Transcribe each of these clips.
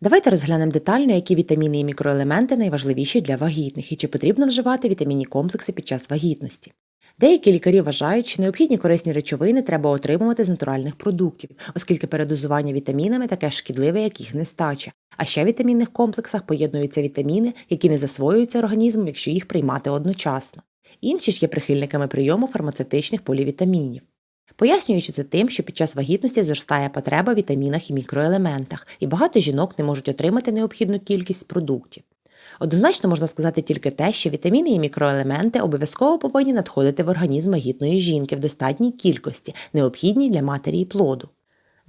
Давайте розглянемо детально, які вітаміни і мікроелементи найважливіші для вагітних і чи потрібно вживати вітамінні комплекси під час вагітності. Деякі лікарі вважають, що необхідні корисні речовини треба отримувати з натуральних продуктів, оскільки передозування вітамінами таке шкідливе, як їх нестача. А ще в вітамінних комплексах поєднуються вітаміни, які не засвоюються організмом, якщо їх приймати одночасно. Інші ж є прихильниками прийому фармацевтичних полівітамінів. Пояснюючи це тим, що під час вагітності зростає потреба в вітамінах і мікроелементах, і багато жінок не можуть отримати необхідну кількість продуктів. Однозначно можна сказати тільки те, що вітаміни і мікроелементи обов'язково повинні надходити в організм вагітної жінки в достатній кількості, необхідній для матері і плоду.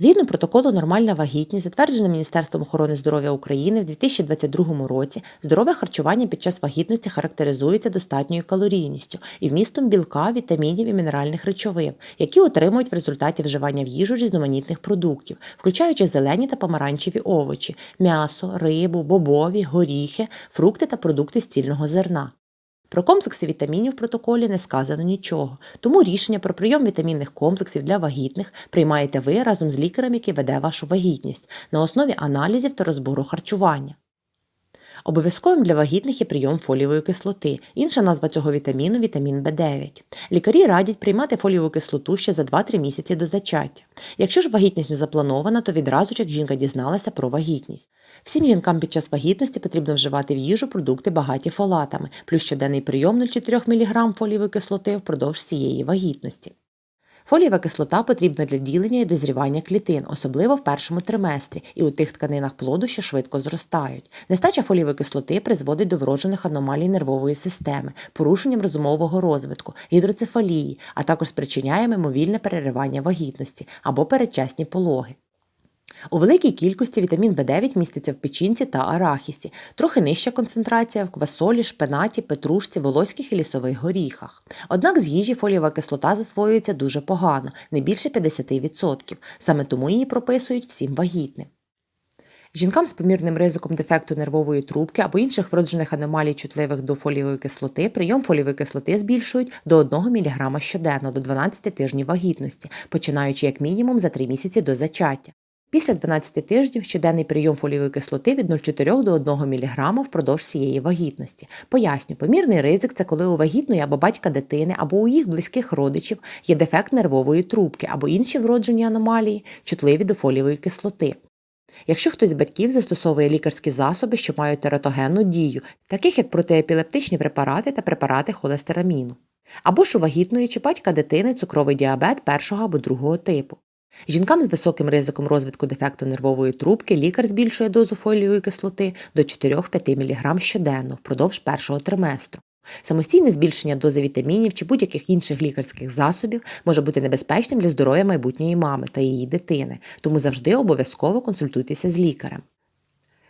Згідно протоколу Нормальна вагітність, затвердженим Міністерством охорони здоров'я України в 2022 році, здорове харчування під час вагітності характеризується достатньою калорійністю і вмістом білка, вітамінів і мінеральних речовин, які отримують в результаті вживання в їжу різноманітних продуктів, включаючи зелені та помаранчеві овочі, м'ясо, рибу, бобові, горіхи, фрукти та продукти стільного зерна. Про комплекси вітамінів в протоколі не сказано нічого, тому рішення про прийом вітамінних комплексів для вагітних приймаєте ви разом з лікарем, який веде вашу вагітність, на основі аналізів та розбору харчування. Обов'язковим для вагітних є прийом фолієвої кислоти. Інша назва цього вітаміну вітамін В9. Лікарі радять приймати фолієву кислоту ще за 2-3 місяці до зачаття. Якщо ж вагітність не запланована, то відразу ж як жінка дізналася про вагітність. Всім жінкам під час вагітності потрібно вживати в їжу продукти багаті фолатами, плюс щоденний прийом 0,4 мг фолієвої кислоти впродовж всієї вагітності. Фолієва кислота потрібна для ділення і дозрівання клітин, особливо в першому триместрі, і у тих тканинах плоду, що швидко зростають. Нестача фолієвої кислоти призводить до вроджених аномалій нервової системи, порушенням розумового розвитку, гідроцефалії, а також спричиняє мимовільне переривання вагітності або передчасні пологи. У великій кількості вітамін В9 міститься в печінці та арахісі, трохи нижча концентрація в квасолі, шпинаті, петрушці, волоських і лісових горіхах. Однак з їжі фолієва кислота засвоюється дуже погано, не більше 50%, саме тому її прописують всім вагітним. Жінкам з помірним ризиком дефекту нервової трубки або інших вроджених аномалій чутливих до фолієвої кислоти прийом фолієвої кислоти збільшують до 1 мг щоденно до 12 тижнів вагітності, починаючи як мінімум за 3 місяці до зачаття. Після 12 тижнів щоденний прийом фолієвої кислоти від 0,4 до 1 мг впродовж всієї вагітності. Поясню, помірний ризик це коли у вагітної або батька дитини, або у їх близьких родичів є дефект нервової трубки або інші вроджені аномалії, чутливі до фолієвої кислоти. Якщо хтось з батьків застосовує лікарські засоби, що мають тератогенну дію, таких як протиепілептичні препарати та препарати холестераміну, або ж у вагітної чи батька дитини цукровий діабет першого або другого типу. Жінкам з високим ризиком розвитку дефекту нервової трубки лікар збільшує дозу фолієвої кислоти до 4-5 мг щоденно впродовж першого триместру. Самостійне збільшення дози вітамінів чи будь-яких інших лікарських засобів може бути небезпечним для здоров'я майбутньої мами та її дитини, тому завжди обов'язково консультуйтеся з лікарем.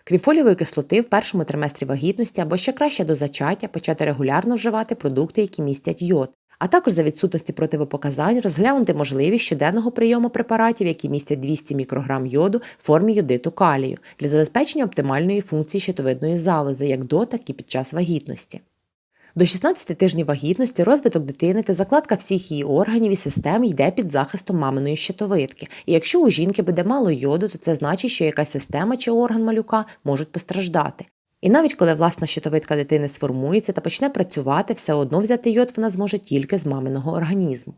Крім фолієвої кислоти, в першому триместрі вагітності або ще краще до зачаття почати регулярно вживати продукти, які містять йод, а також за відсутності противопоказань розглянути можливість щоденного прийому препаратів, які містять 200 мікрограм йоду в формі йодиту калію для забезпечення оптимальної функції щитовидної залози як до, так і під час вагітності. До 16 тижнів вагітності розвиток дитини та закладка всіх її органів і систем йде під захистом маминої щитовидки. І якщо у жінки буде мало йоду, то це значить, що якась система чи орган малюка можуть постраждати. І навіть коли власна щитовидка дитини сформується та почне працювати, все одно взяти йод вона зможе тільки з маминого організму.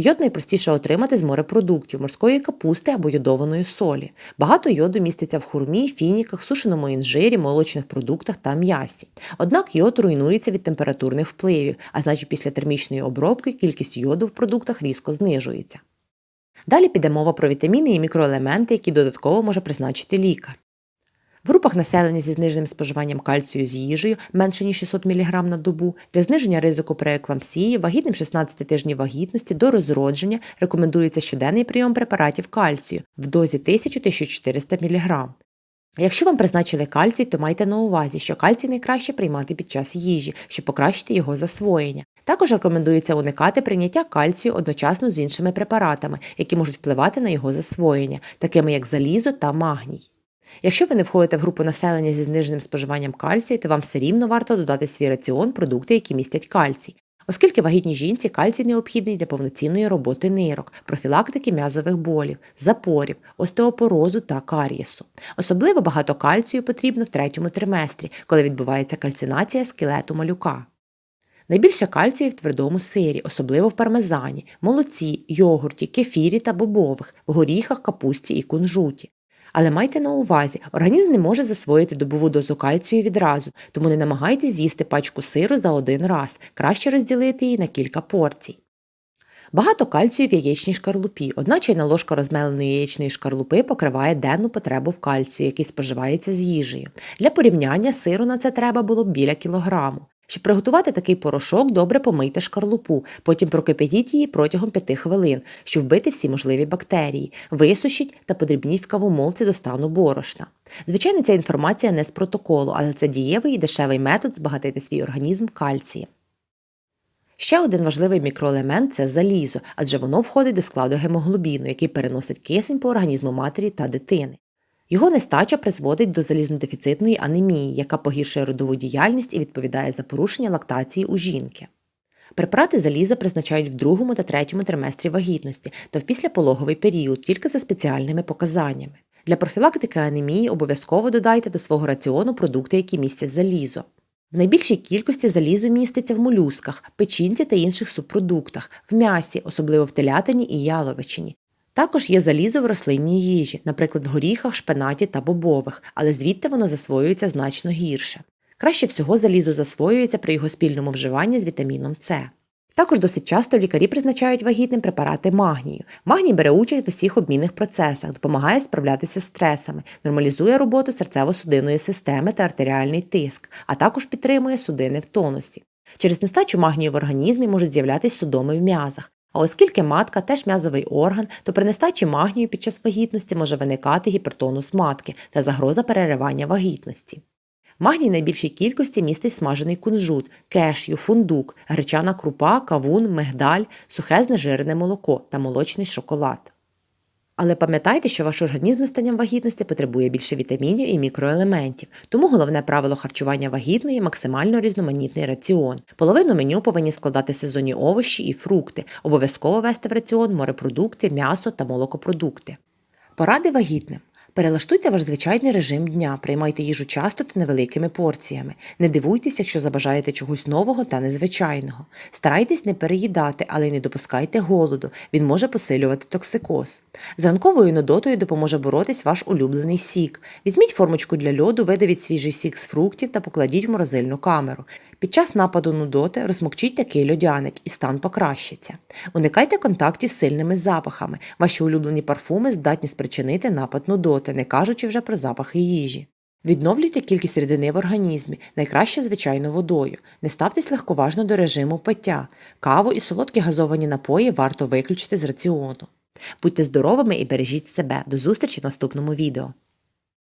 Йод найпростіше отримати з морепродуктів, морської капусти або йодованої солі. Багато йоду міститься в хурмі, фініках, сушеному інжирі, молочних продуктах та м'ясі. Однак йод руйнується від температурних впливів, а значить після термічної обробки кількість йоду в продуктах різко знижується. Далі піде мова про вітаміни і мікроелементи, які додатково може призначити лікар. В групах населення зі зниженим споживанням кальцію з їжею менше ніж 600 мг на добу для зниження ризику прееклампсії вагітним 16 тижнів вагітності до розродження рекомендується щоденний прийом препаратів кальцію в дозі 1000-1400 мг. Якщо вам призначили кальцій, то майте на увазі, що кальцій найкраще приймати під час їжі, щоб покращити його засвоєння. Також рекомендується уникати прийняття кальцію одночасно з іншими препаратами, які можуть впливати на його засвоєння, такими як залізо та магній. Якщо ви не входите в групу населення зі зниженим споживанням кальцію, то вам все рівно варто додати свій раціон продукти, які містять кальцій. Оскільки вагітній жінці кальцій необхідний для повноцінної роботи нирок, профілактики м'язових болів, запорів, остеопорозу та карієсу. Особливо багато кальцію потрібно в третьому триместрі, коли відбувається кальцинація скелету малюка. Найбільше кальцію в твердому сирі, особливо в пармезані, молоці, йогурті, кефірі та бобових, в горіхах, капусті і кунжуті. Але майте на увазі, організм не може засвоїти добову дозу кальцію відразу, тому не намагайтесь з'їсти пачку сиру за один раз, краще розділити її на кілька порцій. Багато кальцію в яєчній шкарлупі. Одна чайна ложка розмеленої яєчної шкарлупи покриває денну потребу в кальцію, який споживається з їжею. Для порівняння сиру на це треба було біля кілограму. Щоб приготувати такий порошок, добре помийте шкарлупу, потім прокип'ятіть її протягом 5 хвилин, щоб вбити всі можливі бактерії, висушіть та подрібніть в кавомолці до стану борошна. Звичайно, ця інформація не з протоколу, але це дієвий і дешевий метод збагатити свій організм кальцієм. Ще один важливий мікроелемент це залізо, адже воно входить до складу гемоглобіну, який переносить кисень по організму матері та дитини. Його нестача призводить до залізнодефіцитної анемії, яка погіршує родову діяльність і відповідає за порушення лактації у жінки. Препарати заліза призначають в другому та третьому триместрі вагітності та в післяпологовий період тільки за спеціальними показаннями. Для профілактики анемії обов'язково додайте до свого раціону продукти, які містять залізо. В найбільшій кількості залізо міститься в молюсках, печінці та інших субпродуктах, в м'ясі, особливо в телятині і яловичині. Також є залізо в рослинній їжі, наприклад, в горіхах, шпинаті та бобових, але звідти воно засвоюється значно гірше. Краще всього залізо засвоюється при його спільному вживанні з вітаміном С. Також досить часто лікарі призначають вагітним препарати магнію. Магній бере участь в усіх обмінних процесах, допомагає справлятися з стресами, нормалізує роботу серцево-судинної системи та артеріальний тиск, а також підтримує судини в тонусі. Через нестачу магнію в організмі можуть з'являтися судоми в м'язах. А оскільки матка теж м'язовий орган, то при нестачі магнію під час вагітності може виникати гіпертонус матки та загроза переривання вагітності. Магній найбільшій кількості містить смажений кунжут, кешю, фундук, гречана крупа, кавун, мигдаль, сухе знежирене молоко та молочний шоколад. Але пам'ятайте, що ваш організм з станням вагітності потребує більше вітамінів і мікроелементів, тому головне правило харчування вагітної максимально різноманітний раціон. Половину меню повинні складати сезонні овочі і фрукти, обов'язково вести в раціон морепродукти, м'ясо та молокопродукти. Поради вагітним. Перелаштуйте ваш звичайний режим дня, приймайте їжу часто та невеликими порціями. Не дивуйтесь, якщо забажаєте чогось нового та незвичайного. Старайтесь не переїдати, але й не допускайте голоду. Він може посилювати токсикоз. З ранковою нудотою допоможе боротись ваш улюблений сік. Візьміть формочку для льоду, видавіть свіжий сік з фруктів та покладіть в морозильну камеру. Під час нападу нудоти розмокчіть такий льодяник і стан покращиться. Уникайте контактів з сильними запахами. Ваші улюблені парфуми здатні спричинити напад нудоти, не кажучи вже про запахи їжі. Відновлюйте кількість рідини в організмі, найкраще, звичайно, водою. Не ставтесь легковажно до режиму пиття. Каву і солодкі газовані напої варто виключити з раціону. Будьте здоровими і бережіть себе. До зустрічі в наступному відео.